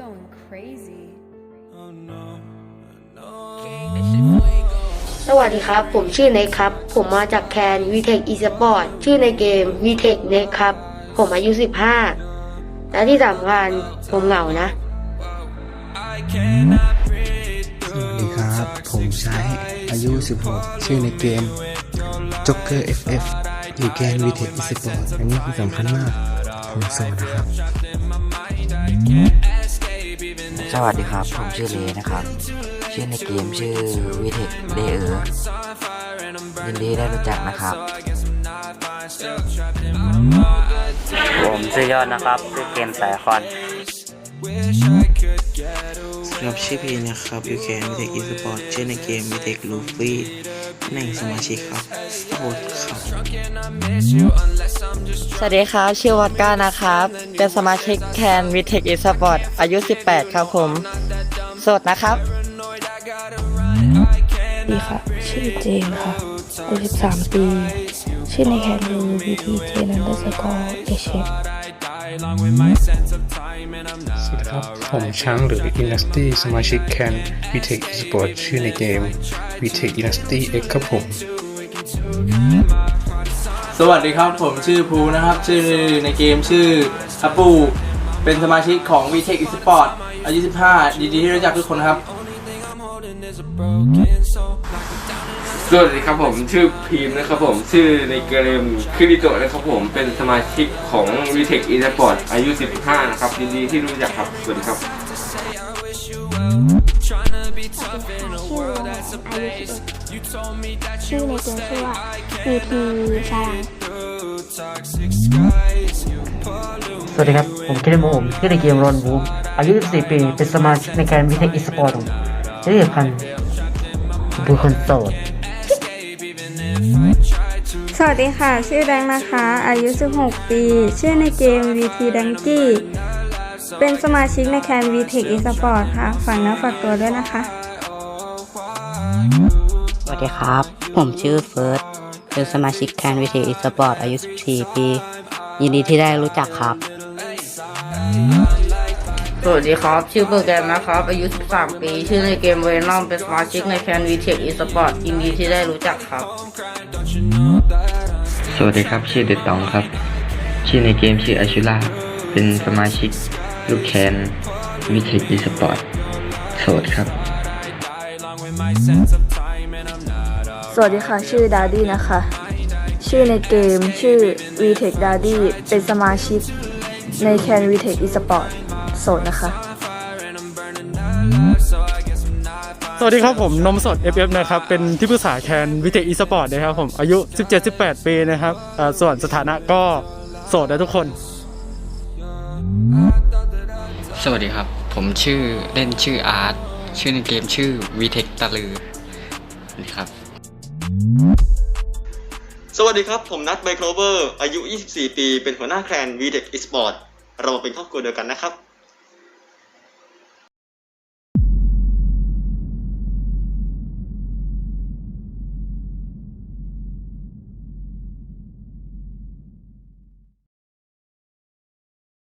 going crazy. สวัสดีครับ ผมชื่อเน็กครับ ผมมาจากแคน VTech eSport ชื่อในเกม VTech เน็กครับ ผมอายุ 15 และที่สำคัญผมเหงานะ สวัสดีครับ ผมใช้อายุ 16 ชื่อในเกม Joker FF อยู่แกน VTech eSport อันนี้คือสำคัญมาก ผมโสดนะครับ สวัสดีครับ ผมชื่อเลนะครับ ชื่อในเกมชื่อวิเทคเลเออยินดีได้รู้จักนะครับผมชื่อยอดนะครับชื่อเกมสายคอนสำหรับชื่อพีนะครับอยู่แคนวิเทคอีสปอร์ตชื่อในเกมวิเทคลูฟี่ หนึ่งสมาชิกครับโสดครับสวัสดีครับ ชื่อวอดก้านะครับ เป็นสมาชิกแคนวิเทคอีสปอร์ตอายุ 18 ครับผมโสดนะครับดีค่ะ ชื่อเจนค่ะอายุ13 ปี ชื่อในแคนดูวีทีเจนันเดอร์สกอร์เอเชฟสวัสดี ครับ ผมช้างหรือ Dynasty สมาชิกแคน VTech eSport ชื่อในเกม VTech Dynasty X ครับผม สวัสดีครับผมชื่อภูนะครับ ชื่อในเกมชื่อฮัปปูเป็นสมาชิกของ VTech Esport อายุ 15 ดีดีที่รู้จักทุกคนครับ สวัสดีครับผมชื่อพีมนะครับผมชื่อในเกมคิริโตะนะครับผมเป็นสมาชิกของ VTech eSport อายุ 15 นะครับยินดีที่รู้จักครับ สวัสดีครับชื่อในเกมชื่อว่าวีทีชาลังสวัสดีครับ ผมคิดโมมชื่อในเกมรอนบูมอายุ 14 ปี เป็นสมาชิกในการวิเทคอีสปอร์ต ที่สำคัญเป็นคนโสด สวัสดีค่ะ ชื่อแดงนะคะ อายุ 16 ปี ชื่อในเกม VT d a n k y เป็นสมาชิกในแคน VTech eSport ค่ะ ฝากเนื้อฝากตัวด้วยนะคะ สวัสดีครับ ผมชื่อเฟิร์ส เป็นสมาชิกแคนวิเทคอีสปอร์ตอายุ 14 ปี ยินดีที่ได้รู้จักครับ สวัสดีครับ ชื่อโปรแกรมนะครับ อายุ 13 ปี ชื่อในเกมเวนอมเป็นสมาชิกในแคนวีเทคอีสปอร์ตยินดีที่ได้รู้จักครับ สวัสดีครับ ชื่อเดตองครับ ชื่อในเกมชื่ออาชูล่าเป็นสมาชิกลูกแคนวิเทคอีสปอร์ตโสดครับ สวัสดีค่ะ ชื่อดาดี้นะคะ ชื่อในเกมชื่อ VTech d a d d y เป็นสมาชิกในแคน VTech eSport โสดนะคะ สวัสดีครับผมนมสด FF นะครับ เป็นที่ปรึกษาแคนวิเทคอีสปอร์ตนะครับผมอายุ 17-18 ปีนะครับอ่าส่วนสถานะก็โสดนะทุกคน สวัสดีครับ ผมชื่อเล่นชื่ออาร์ต ชื่อในเกมชื่อวีเทคตะลือนี่ครับ สวัสดีครับ ผมนัทไมโครเวอร์ อายุ 24 ปี เป็นหัวหน้าแคลน VTech Esport เรามาเป็นครอบครัวเดียวกันนะครับ